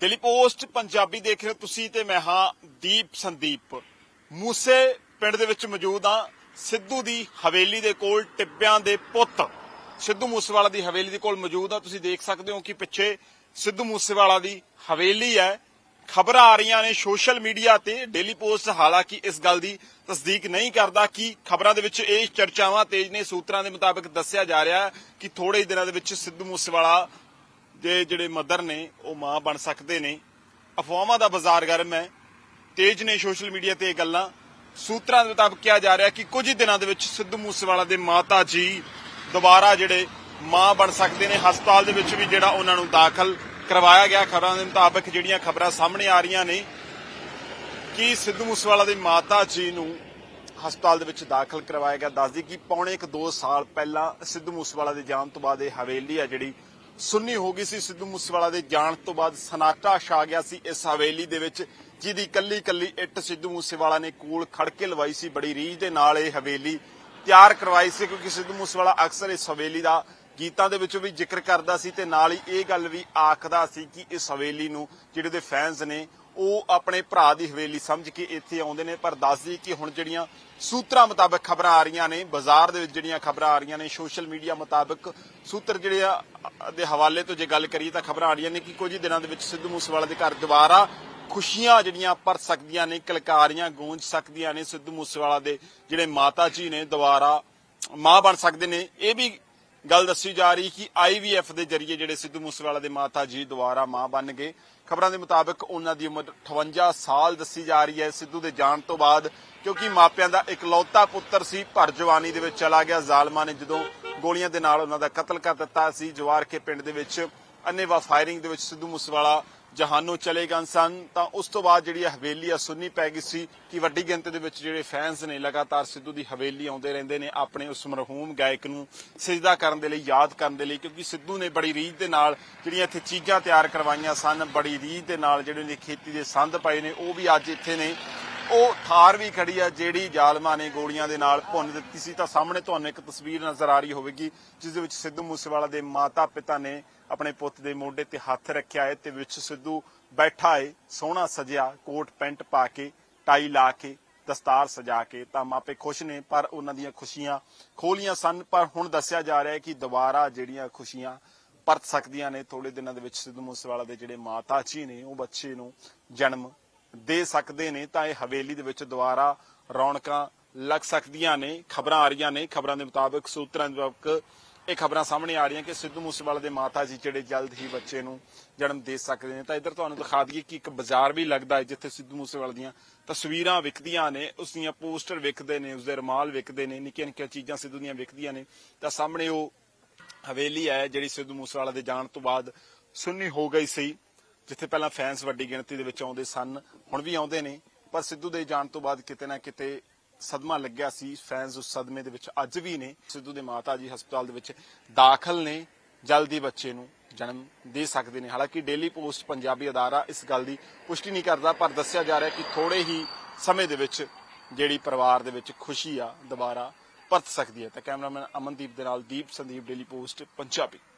Daily Post Punjabi ਦੇਖ ਰਹੇ ਹੋ ਤੁਸੀਂ ਤੇ ਮੈਂ ਹਾਂ ਦੀਪ ਸੰਦੀਪ। ਮੂਸੇ ਪਿੰਡ ਦੇ ਵਿੱਚ ਮੌਜੂਦ ਹਾਂ, ਸਿੱਧੂ ਦੀ ਹਵੇਲੀ ਦੇ ਕੋਲ ਟਿੱਬਿਆਂ ਦੇ ਪੁੱਤ। ਸਿੱਧੂ ਮੂਸੇਵਾਲਾ ਦੀ ਹਵੇਲੀ ਦੇ ਕੋਲ ਮੌਜੂਦ ਆ ਤੁਸੀਂ ਦੇਖ ਸਕਦੇ ਹੋ ਕਿ ਪਿੱਛੇ ਸਿੱਧੂ ਮੂਸੇਵਾਲਾ ਦੀ ਹਵੇਲੀ ਹੈ। ਖਬਰਾਂ ਆ ਰਹੀਆਂ ਨੇ ਸੋਸ਼ਲ ਮੀਡੀਆ ਤੇ, ਡੇਲੀ ਪੋਸਟ ਹਾਲਾਂਕਿ ਇਸ ਗੱਲ ਦੀ ਤਸਦੀਕ ਨਹੀਂ ਕਰਦਾ ਕਿ ਖਬਰਾਂ ਦੇ ਵਿੱਚ ਇਹ ਚਰਚਾਵਾਂ ਤੇਜ਼ ਨੇ, ਸੂਤਰਾਂ ਦੇ ਮੁਤਾਬਕ ਦੱਸਿਆ ਜਾ ਰਿਹਾ ਕਿ ਥੋੜੇ ਦਿਨਾਂ ਦੇ ਵਿੱਚ ਸਿੱਧੂ ਮੂਸੇਵਾਲਾ ਦੇ ਜਿਹੜੇ ਮਦਰ ਨੇ, ਉਹ ਮਾਂ ਬਣ ਸਕਦੇ ਨੇ। ਅਫਵਾਹਾਂ ਦਾ ਬਾਜ਼ਾਰ ਗਰਮ ਹੈ। ਤੇਜ਼ ਨੇ ਸੋਸ਼ਲ ਮੀਡੀਆ ਤੇ ਇਹ ਗੱਲਾਂ। ਸੂਤਰਾਂ ਦੇ ਮੁਤਾਬਕ ਕਿਹਾ ਜਾ ਰਿਹਾ ਕਿ ਕੁਝ ਹੀ ਦਿਨਾਂ ਦੇ ਵਿੱਚ ਸਿੱਧੂ ਮੂਸੇਵਾਲਾ ਦੇ ਮਾਤਾ ਜੀ ਦੁਬਾਰਾ ਜਿਹੜੇ ਮਾਂ ਬਣ ਸਕਦੇ ਨੇ, ਹਸਪਤਾਲ ਦੇ ਵਿੱਚ ਵੀ ਜਿਹੜਾ ਉਹਨਾਂ ਨੂੰ ਦਾਖਲ ਕਰਵਾਇਆ ਗਿਆ। ਖਬਰਾਂ ਦੇ ਮੁਤਾਬਕ ਜਿਹੜੀਆਂ ਖਬਰਾਂ ਸਾਹਮਣੇ ਆ ਰਹੀਆਂ ਨੇ ਕਿ ਸਿੱਧੂ ਮੂਸੇਵਾਲਾ ਦੀ ਮਾਤਾ ਜੀ ਨੂੰ ਹਸਪਤਾਲ ਦੇ ਵਿੱਚ ਦਾਖਲ ਕਰਵਾਇਆ ਗਿਆ। ਦੱਸਦੀ ਕਿ ਪੌਣੇ ਇੱਕ 2 ਸਾਲ ਪਹਿਲਾਂ ਸਿੱਧੂ ਮੂਸੇਵਾਲਾ ਦੇ ਜਾਣ ਤੋਂ ਬਾਅਦ ਇਹ ਹਵੇਲੀ ਆ ਜਿਹੜੀ ਸੁੰਨੀ ਹੋ ਗਈ ਸੀ ਸਿੱਧੂ ਮੂਸੇਵਾਲਾ ਦੇ ਜਾਣ ਤੋਂ ਬਾਅਦ ਸਨਾਟਾ ਛਾ ਗਿਆ ਸੀ ਇਸ ਹਵੇਲੀ ਦੇ ਵਿੱਚ, ਜਿਹਦੀ ਕੱਲੀ ਕੱਲੀ ਇੱਟ ਸਿੱਧੂ ਮੂਸੇਵਾਲਾ ਨੇ ਕੋਲ ਖੜ ਕੇ ਲਵਾਈ ਸੀ। ਬੜੀ ਰੀਝ ਦੇ ਨਾਲ ਇਹ ਹਵੇਲੀ ਤਿਆਰ ਕਰਵਾਈ ਸੀ, ਕਿਉਂਕਿ ਸਿੱਧੂ ਮੂਸੇਵਾਲਾ ਅਕਸਰ ਇਸ ਹਵੇਲੀ ਦਾ ਗੀਤਾਂ ਦੇ ਵਿੱਚ ਵੀ ਜ਼ਿਕਰ ਕਰਦਾ ਸੀ ਤੇ ਨਾਲ ਹੀ ਇਹ ਗੱਲ ਵੀ ਆਖਦਾ ਸੀ ਕਿ ਇਸ ਹਵੇਲੀ ਨੂੰ ਜਿਹੜੇ ਦੇ ਫੈਨਸ ਨੇ ਉਹ ਆਪਣੇ ਭਰਾ ਦੀ ਹਵੇਲੀ ਸਮਝ ਕੇ ਇੱਥੇ ਆਉਂਦੇ ਨੇ, ਪਰ ਦੱਸਦੀ ਕਿ ਹੁਣ ਜਿਹੜੀਆਂ ਸੂਤਰਾਂ ਮੁਤਾਬਕ ਖਬਰਾਂ ਆ ਰਹੀਆਂ ਨੇ, ਬਾਜ਼ਾਰ ਦੇ ਵਿੱਚ ਜਿਹੜੀਆਂ ਖਬਰਾਂ ਆ ਰਹੀਆਂ ਨੇ, ਸੋਸ਼ਲ ਮੀਡੀਆ ਮੁਤਾਬਕ ਸੂਤਰ ਜਿਹੜੇ ਦੇ ਹਵਾਲੇ ਤੋਂ ਜੇ ਗੱਲ ਕਰੀਏ ਤਾਂ ਖਬਰਾਂ ਆ ਰਹੀਆਂ ਨੇ ਕਿ ਕੁਝ ਹੀ ਦਿਨਾਂ ਦੇ ਵਿੱਚ ਸਿੱਧੂ ਮੂਸੇਵਾਲਾ ਦੇ ਘਰ ਦੁਬਾਰਾ ਖੁਸ਼ੀਆਂ ਜਿਹੜੀਆਂ ਪਰ ਸਕਦੀਆਂ ਨੇ, ਕਲਕਾਰੀਆਂ ਗੂੰਜ ਸਕਦੀਆਂ ਨੇ ਸਿੱਧੂ ਮੂਸੇਵਾਲਾ ਦੇ ਜਿਹੜੇ ਮਾਤਾ ਜੀ ਨੇ ਦੁਬਾਰਾ ਮਾਂ ਬਣ ਸਕਦੇ ਨੇ, ਇਹ ਵੀ ਗੱਲ ਦੱਸੀ ਜਾ ਰਹੀ ਕਿ ਆਈਵੀਐਫ ਦੇ ਜਰੀਏ ਜਿਹੜੇ ਸਿੱਧੂ ਮੂਸੇਵਾਲਾ ਦੇ ਮਾਤਾ ਜੀ ਦੁਬਾਰਾ ਮਾਂ ਬਣ ਗਏ। ਖਬਰਾਂ ਦੇ ਮੁਤਾਬਕ ਉਹਨਾਂ ਦੀ ਉਮਰ 58 ਸਾਲ ਦੱਸੀ ਜਾ ਰਹੀ ਹੈ। ਸਿੱਧੂ ਦੇ ਜਾਣ ਤੋਂ ਬਾਅਦ ਕਿਉਂਕਿ ਮਾਪਿਆਂ ਦਾ ਇਕਲੌਤਾ ਪੁੱਤਰ ਸੀ ਭਰ ਜਵਾਨੀ ਦੇ ਵਿੱਚ ਚਲਾ ਗਿਆ। ਜ਼ਾਲਮਾਂ ਨੇ ਜਦੋਂ ਗੋਲੀਆਂ ਦੇ ਨਾਲ ਉਹਨਾਂ ਦਾ ਕਤਲ ਕਰ ਦਿੱਤਾ ਸੀ ਜਵਾਰ ਕੇ ਪਿੰਡ ਦੇ ਵਿੱਚ ਅੰਨੇਵਾ ਫਾਇਰਿੰਗ ਦੇ ਵਿੱਚ ਸਿੱਧੂ ਮੂਸੇਵਾਲਾ ਜਹਾਨੋਂ ਚਲੇ ਗਏ ਸਨ, ਤਾਂ ਉਸ ਤੋਂ ਬਾਅਦ ਜਿਹੜੀ ਹਵੇਲੀ ਆ ਸੁੰਨੀ ਪੈ ਗਈ ਸੀ ਕਿ ਵੱਡੀ ਗਿਣਤੀ ਦੇ ਵਿੱਚ ਜਿਹੜੇ ਫੈਨਸ ਨੇ ਲਗਾਤਾਰ ਸਿੱਧੂ ਦੀ ਹਵੇਲੀ ਆਉਂਦੇ ਰਹਿੰਦੇ ਨੇ ਆਪਣੇ ਉਸ ਮਰਹੂਮ ਗਾਇਕ ਨੂੰ ਸਜਦਾ ਕਰਨ ਦੇ ਲਈ, ਯਾਦ ਕਰਨ ਦੇ ਲਈ, ਕਿਉਂਕਿ ਸਿੱਧੂ ਨੇ ਬੜੀ ਰੀਝ ਦੇ ਨਾਲ ਜਿਹੜੀਆਂ ਇੱਥੇ ਚੀਜ਼ਾਂ ਤਿਆਰ ਕਰਵਾਈਆਂ ਸਨ, ਬੜੀ ਰੀਝ ਦੇ ਨਾਲ ਜਿਹੜੇ ਨੇ ਖੇਤੀ ਦੇ ਸੰਦ ਪਏ ਨੇ, ਉਹ ਵੀ ਅੱਜ ਇੱਥੇ ਨੇ। ਉਹ ਥਾਰ ਵੀ ਖੜੀ ਆ ਜਿਹੜੀ ਜ਼ਾਲਮਾਂ ਨੇ ਗੋਲੀਆਂ ਦੇ ਨਾਲ ਭੁੰਨ ਦਿੱਤੀ ਸੀ। ਤਾਂ ਸਾਹਮਣੇ ਤੁਹਾਨੂੰ ਇੱਕ ਤਸਵੀਰ ਨਜ਼ਰ ਆ ਰਹੀ ਹੋਵੇਗੀ, ਜਿਸ ਦੇ ਵਿੱਚ ਸਿੱਧੂ ਮੂਸੇਵਾਲਾ ਦੇ ਮਾਤਾ ਪਿਤਾ ਨੇ ਆਪਣੇ ਪੁੱਤ ਦੇ ਮੋਢੇ ਤੇ ਹੱਥ ਰੱਖਿਆ ਹੈ ਤੇ ਵਿੱਚ ਸਿੱਧੂ ਬੈਠਾ ਹੈ, ਸੋਹਣਾ ਸਜਿਆ, ਕੋਟ, ਪੈਂਟ ਪਾ ਕੇ, ਟਾਈ ਲਾ ਕੇ, ਦਸਤਾਰ ਸਜਾ ਕੇ। ਤਾਂ ਮਾਪੇ ਖੁਸ਼ ਨੇ, ਪਰ ਉਹਨਾਂ ਦੀਆਂ ਖੁਸ਼ੀਆਂ ਖੋਲੀਆਂ ਸਨ। ਪਰ ਹੁਣ ਦੱਸਿਆ ਜਾ ਰਿਹਾ ਹੈ ਕਿ ਦੁਬਾਰਾ ਜਿਹੜੀਆਂ ਖੁਸ਼ੀਆਂ ਪਰਤ ਸਕਦੀਆਂ ਨੇ ਥੋੜੇ ਦਿਨਾਂ ਦੇ ਵਿੱਚ ਸਿੱਧੂ ਮੂਸੇਵਾਲਾ ਦੇ ਜਿਹੜੇ ਮਾਤਾ ਜੀ ਨੇ, ਉਹ ਬੱਚੇ ਨੂੰ ਜਨਮ ਦੇ ਸਕਦੇ ਨੇ ਤਾਂ ਇਹ ਹਵੇਲੀ ਦੇ ਵਿੱਚ ਦੁਬਾਰਾ ਰੌਣਕਾਂ ਲੱਗ ਸਕਦੀਆਂ ਨੇ, ਖਬਰਾਂ ਆ ਰਹੀਆਂ ਨੇ। ਖਬਰਾਂ ਦੇ ਮੁਤਾਬਕ ਸੂਤਰਾਂ ਦੇ ਮੁਤਾਬਕ ਇਹ ਖਬਰਾਂ ਸਾਹਮਣੇ ਆ ਰਹੀਆਂ ਕਿ ਸਿੱਧੂ ਮੂਸੇਵਾਲਾ ਦੇ ਮਾਤਾ ਜੀ ਜਿਹੜੇ ਜਲਦ ਹੀ ਬੱਚੇ ਨੂੰ ਜਨਮ ਦੇ ਸਕਦੇ ਨੇ। ਤਾਂ ਇੱਧਰ ਤੁਹਾਨੂੰ ਦਿਖਾ ਦਈਏ ਕਿ ਇੱਕ ਬਾਜ਼ਾਰ ਵੀ ਲੱਗਦਾ ਹੈ ਜਿੱਥੇ ਸਿੱਧੂ ਮੂਸੇਵਾਲਾ ਦੀਆਂ ਤਸਵੀਰਾਂ ਵਿਕਦੀਆਂ ਨੇ। ਉਸ ਦੀਆਂ ਪੋਸਟਰ ਵਿਕਦੇ ਨੇ, ਉਸ ਦੇ ਰਮਾਲ ਵਿਕਦੇ ਨੇ, ਨਿੱਕੀਆਂ ਨਿੱਕੀਆਂ ਚੀਜ਼ਾਂ ਸਿੱਧੂ ਦੀਆਂ ਵਿਕਦੀਆਂ ਨੇ। ਤਾਂ ਸਾਹਮਣੇ ਉਹ ਹਵੇਲੀ ਹੈ ਜਿਹੜੀ ਸਿੱਧੂ ਮੂਸੇਵਾਲਾ ਦੇ ਜਾਣ ਤੋਂ ਬਾਅਦ ਸੁੰਨੀ ਹੋ ਗਈ ਸੀ। ਜਿੱਥੇ ਪਹਿਲਾਂ ਫੈਨਸ ਵੱਡੀ ਗਿਣਤੀ ਦੇ ਵਿੱਚ ਆਉਂਦੇ ਸਨ, ਹੁਣ ਵੀ ਆਉਂਦੇ ਨੇ। ਪਰ ਸਿੱਧੂ ਦੇ ਜਾਣ ਤੋਂ ਬਾਅਦ ਕਿਤੇ ਨਾ ਕਿਤੇ ਸਦਮਾ ਲੱਗਿਆ ਸੀ। ਫੈਨਸ ਉਸ ਸਦਮੇ ਦੇ ਵਿੱਚ ਅੱਜ ਵੀ ਨੇ। ਸਿੱਧੂ ਦੇ ਮਾਤਾ ਜੀ ਹਸਪਤਾਲ ਦੇ ਵਿੱਚ ਦਾਖਲ ਨੇ। ਜਲਦੀ ਬੱਚੇ ਨੂੰ ਜਨਮ ਦੇ ਸਕਦੇ ਨੇ। ਹਾਲਾਂਕਿ ਡੇਲੀ ਪੋਸਟ ਪੰਜਾਬੀ ਅਦਾਰਾ ਇਸ ਗੱਲ ਦੀ ਪੁਸ਼ਟੀ ਨਹੀਂ ਕਰਦਾ, ਪਰ ਦੱਸਿਆ ਜਾ ਰਿਹਾ ਕਿ ਥੋੜੇ ਹੀ ਸਮੇਂ ਦੇ ਵਿੱਚ ਜਿਹੜੀ ਪਰਿਵਾਰ ਦੇ ਵਿੱਚ ਖੁਸ਼ੀ ਆ, ਦੁਬਾਰਾ ਪਰਤ ਸਕਦੀ ਹੈ। ਤਾਂ ਕੈਮਰਾਮੈਨ ਅਮਨਦੀਪ ਦੇ ਨਾਲ ਦੀਪ ਸੰਦੀਪ ਡੇਲੀ ਪੋਸਟ ਪੰਜਾਬੀ।